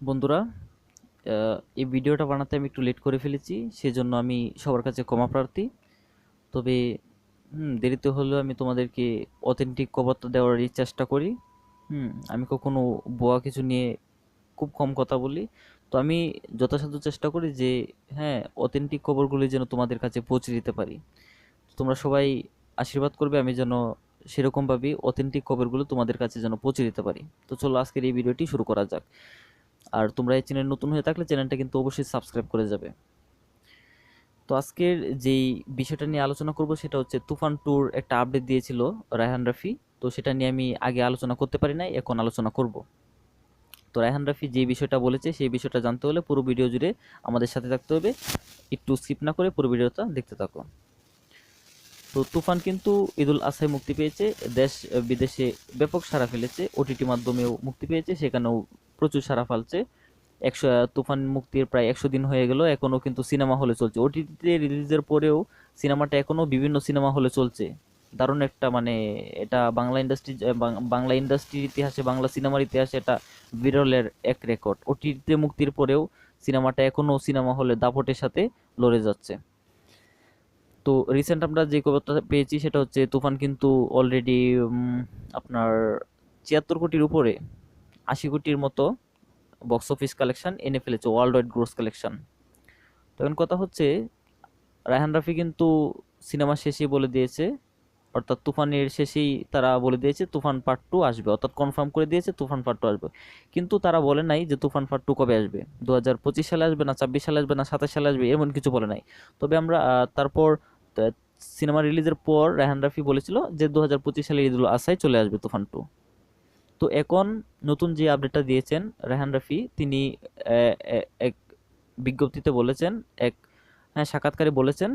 বন্ধুরা এই ভিডিওটা বানাতে আমি একটু লেট করে ফেলেছি সেজন্য আমি সবার কাছে ক্ষমা প্রার্থী। তবে হুম, দেরিতে হলেও আমি তোমাদেরকে অথেন্টিক খবরটা দেওয়ারই চেষ্টা করি। হুম আমি কখনো বোয়া কিছু নিয়ে খুব কম কথা বলি। তো আমি যথাসাধ্য চেষ্টা করি যে হ্যাঁ অথেন্টিক খবরগুলি যেন তোমাদের কাছে পৌঁছে দিতে পারি। তোমরা সবাই আশীর্বাদ করবে আমি যেন সেরকমভাবে অথেন্টিক খবরগুলো তোমাদের কাছে যেন পৌঁছে দিতে পারি। তো চলো আজকের এই ভিডিওটি শুরু করা যাক। আর তোমরা এই চ্যানেল নতুন হয়ে থাকলে চ্যানেলটা কিন্তু অবশ্যই সাবস্ক্রাইব করে যাবে। তো আজকের যেই বিষয়টা নিয়ে আলোচনা করব সেটা হচ্ছে তুফান ট্যুর একটা আপডেট দিয়েছিল রায়হান রাফি। তো সেটা নিয়ে আমি আগে আলোচনা করতে পারি নাই, এখন আলোচনা করব। তো রায়হান রাফি যে বিষয়টা বলেছে সেই বিষয়টা জানতে হলে পুরো ভিডিও জুড়ে আমাদের সাথে থাকতে হবে। একটু স্কিপ না করে পুরো ভিডিওটা দেখতে থাকো। তো তুফান কিন্তু ঈদুল আজহায় মুক্তি পেয়েছে, দেশ বিদেশে ব্যাপক সাড়া ফেলেছে, ওটিটি মাধ্যমেও মুক্তি পেয়েছে, সেখানেও প্রচুর সাড়া ফালছে। একশো তুফান মুক্তির প্রায় একশো দিন হয়ে গেল এখনও কিন্তু সিনেমা হলে চলছে। ওটিটিতে রিলিজের পরেও সিনেমাটা এখনও বিভিন্ন সিনেমা হলে চলছে। দারুণ একটা মানে এটা বাংলা ইন্ডাস্ট্রি বাংলা ইন্ডাস্ট্রির ইতিহাসে, বাংলা সিনেমার ইতিহাসে এটা বিরলের এক রেকর্ড ওটিটিতে মুক্তির পরেও সিনেমাটা এখনও সিনেমা হলে দাপটের সাথে লড়ে যাচ্ছে। তো রিসেন্ট আমরা যে খবরটা পেয়েছি সেটা হচ্ছে, তুফান কিন্তু অলরেডি আপনার ছিয়াত্তর কোটির উপরে। আশি কোটির মতো বক্স অফিস কালেকশন এনে ফেলেছে ওয়ার্ল্ড ওয়াইড গ্রোস কালেকশন তো এখন কথা হচ্ছে, রায়হান রাফি কিন্তু সিনেমা শেষেই বলে দিয়েছে, অর্থাৎ তুফানের শেষেই তারা বলে দিয়েছে, তুফান পার্ট টু আসবে। অর্থাৎ কনফার্ম করে দিয়েছে, তুফান পার্ট টু আসবে। কিন্তু তারা বলে নাই যে তুফান পার্ট টু কবে আসবে। দু হাজার পঁচিশ সালে আসবে না, ছাব্বিশ সালে আসবে না, সাতাশ সালে আসবে, এমন কিছু বলে নাই। তবে আমরা তারপর সিনেমা রিলিজের পর রায়হান রাফি বলেছিল যে দু হাজার পঁচিশ সালে ঈদুল আসায় চলে আসবে তুফান টু তো এখন নতুন যে আপডেটটা দিয়েছেন রেহান রাফি, তিনি এক বিজ্ঞপ্তিতে বলেছেন, এক হ্যাঁ সাক্ষাৎকারে বলেছেন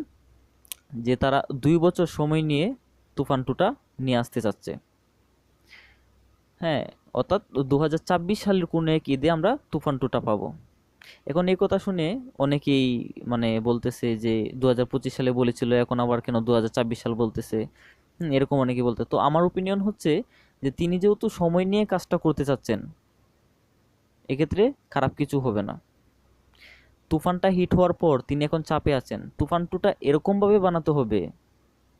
যে তারা দুই বছর সময় নিয়ে তুফান টুটা নিয়ে আসতে চাচ্ছে। হ্যাঁ অর্থাৎ দু হাজার ছাব্বিশ সালের কোনো এক ঈদে আমরা তুফান টুটা পাবো। এখন এই কথা শুনে অনেকেই মানে বলতেছে যে দু হাজার পঁচিশ সালে বলেছিল, এখন আবার কেন দু হাজার ছাব্বিশ সাল বলতেছে? এরকম অনেকে বলতে, তো আমার ওপিনিয়ন হচ্ছে যে তিনি যেহেতু সময় নিয়ে কাজটা করতে চাচ্ছেন, এক্ষেত্রে খারাপ কিছু হবে না। তুফানটা হিট হওয়ার পর তিনি এখন চাপে আছেন। তুফান টুটা এরকমভাবে বানাতে হবে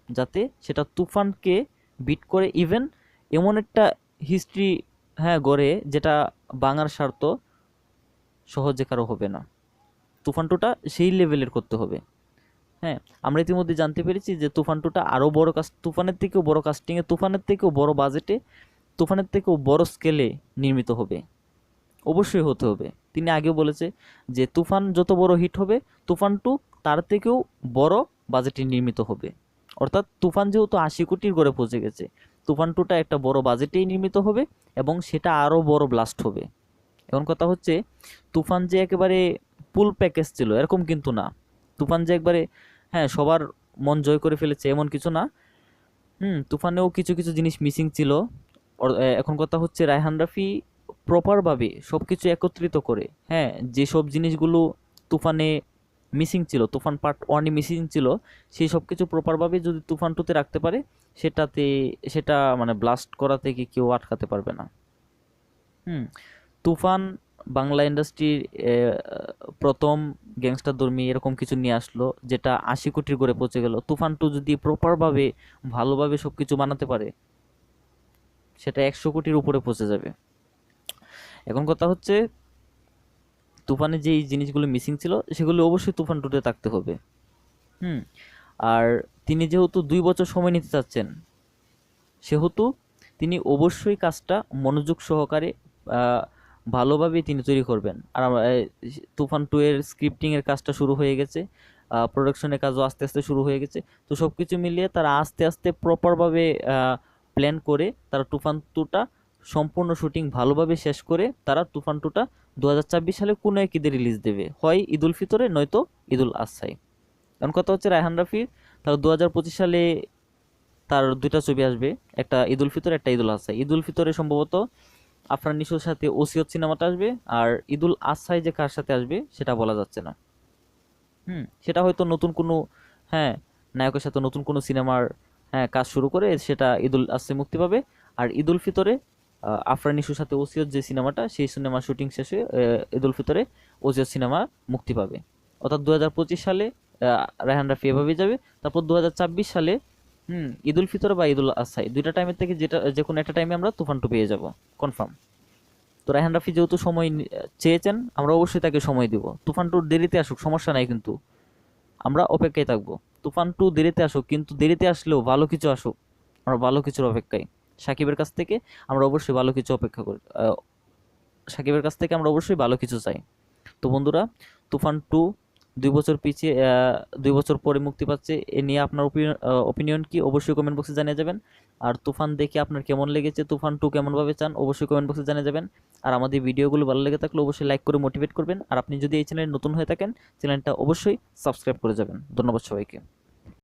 যাতে সেটা তুফানকে বিট করে ইভেন এমন একটা হিস্ট্রি হ্যাঁ গড়ে যেটা বাংলার স্বার্থ সহজে কারও হবে না। তুফান টুটা সেই লেভেলের করতে হবে। হ্যাঁ আমরা ইতিমধ্যে জানতে পেরেছি যে তুফান টুটা আরও বড় কাজ তুফানের থেকেও বড় কাস্টিংয়ে তুফানের থেকেও বড় বাজেটে তুফানের থেকেও বড় স্কেলে নির্মিত হবে। অবশ্যই হতে হবে। তিনি আগেও বলেছে যে তুফান যত বড় হিট হবে তুফান টু তার থেকেও বড় বাজেটে নির্মিত হবে। অর্থাৎ তুফান যেহেতু আশি কোটির গড়ে পৌঁছে গেছে তুফান টুটা একটা বড় বাজেটেই নির্মিত হবে এবং সেটা আরও বড় ব্লাস্ট হবে। এখন কথা হচ্ছে, তুফান যে একেবারে ফুল প্যাকেজ ছিল, এরকম কিন্তু না। তুফান যে একবারে হ্যাঁ সবার মন জয় করে ফেলেছে, এমন কিছু না। হুম, তুফানেও কিছু কিছু জিনিস মিসিং ছিল। এখন কথা হচ্ছে রায়হান রাফি প্রপারভাবে সব কিছু একত্রিত করে হ্যাঁ যেসব জিনিসগুলো তুফানে মিসিং ছিল, তুফান পার্ট ওয়ানে মিসিং ছিল, সেই সব কিছু প্রপারভাবে যদি তুফান টুতে রাখতে পারে, সেটাতে, সেটা মানে ব্লাস্ট করা থেকে কেউ আটকাতে পারবে না। হুম, তুফান বাংলা ইন্ডাস্ট্রির প্রথম গ্যাংস্টার ধর্মী এরকম কিছু নিয়ে আসলো, যেটা আশি কোটির করে পৌঁছে গেল। তুফান টু যদি প্রপারভাবে ভালোভাবে সব কিছু বানাতে পারে, সেটা একশো কোটির উপরে পৌঁছে যাবে। এখন কথা হচ্ছে, তুফানে যেই জিনিসগুলো মিসিং ছিল, সেগুলো অবশ্যই তুফান টুতে থাকতে হবে। হুম? আর তিনি যেহেতু দুই বছর সময় নিতে চাচ্ছেন, সেহেতু তিনি অবশ্যই কাজটা মনোযোগ সহকারে আহ, ভালোভাবে তিনি তৈরি করবেন। আর তুফান টু এর স্ক্রিপ্টিংয়ের কাজটা শুরু হয়ে গেছে। প্রোডাকশনের কাজও আস্তে আস্তে শুরু হয়ে গেছে। তো সব কিছু মিলিয়ে তারা আস্তে আস্তে প্রপারভাবে প্ল্যান করে তারা তুফান টুটা সম্পূর্ণ শুটিং ভালোভাবে শেষ করে তারা তুফান টুটা দু হাজার ছাব্বিশ সালে কোনো এক ঈদে রিলিজ দেবে। হয় ঈদুল ফিতরে নয়তো ঈদুল আসাই কারণ কথা হচ্ছে রায়হান রাফির তার দু সালে তার দুইটা ছবি আসবে। একটা ঈদুল ফিতর একটা ঈদুল আসাই ঈদুল ফিতরে সম্ভবত আফরান নিশোর সাথে ওসিয়ত সিনেমাটা আসবে আর ঈদুল আসাই যে কার সাথে আসবে সেটা বলা যাচ্ছে না। হুম, সেটা হয়তো নতুন কোনো হ্যাঁ নায়কের সাথে নতুন কোনো সিনেমার হ্যাঁ কাজ শুরু করে সেটা ঈদুল আসাই মুক্তি পাবে। আর ঈদুল ফিতরে আফরান ইস্যুর সাথে ওসিয়ত যে সিনেমাটা সেই সিনেমার শুটিং শেষে ঈদুল ফিতরে ওসিয়ত সিনেমা মুক্তি পাবে। অর্থাৎ দু সালে রায়হান রাফি এভাবেই যাবে। তারপর দু হাজার ছাব্বিশ সালে হুম, ঈদুল ফিতর বা ঈদুল আজহাই দুইটা টাইমের থেকে যেটা যে কোনো একটা টাইমে আমরা তুফান টু পেয়ে যাব কনফার্ম তো রায়হান রাফি যেহেতু সময় চেয়েছেন, আমরা অবশ্যই তাকে সময় দিব। তুফান টু দেরিতে আসুক, সমস্যা নাই কিন্তু। আমরা অপেক্ষায় থাকব। তুফান টু দেরিতে আসুক, কিন্তু দেরিতে আসলেও ভালো কিছু আসুক, আমরা ভালো কিছুর অপেক্ষায়। সাকিবের কাছ থেকে আমরা অবশ্যই ভালো কিছু অপেক্ষা করি সাকিবের কাছ থেকে আমরা অবশ্যই ভালো কিছু চাই। তো বন্ধুরা, তুফান টু দুই বছর পিছিয়ে দুই বছর পরে মুক্তি পাচ্ছে, এ নিয়ে আপনার ওপিনিয়ন কি? অবশ্যই কমেন্ট বক্সে জানিয়ে যাবেন। আর তুফান দেখে আপনার কেমন লেগেছে? তুফান টু কেমনভাবে চান? অবশ্যই কমেন্ট বক্সে জানিয়ে যাবেন। আর আমাদের ভিডিওগুলো ভালো লেগে থাকলে অবশ্যই লাইক করে মোটিভেট করবেন। আর আপনি যদি এই চ্যানেলে নতুন হয়ে থাকেন চ্যানেলটা অবশ্যই সাবস্ক্রাইব করে যাবেন। ধন্যবাদ সবাইকে।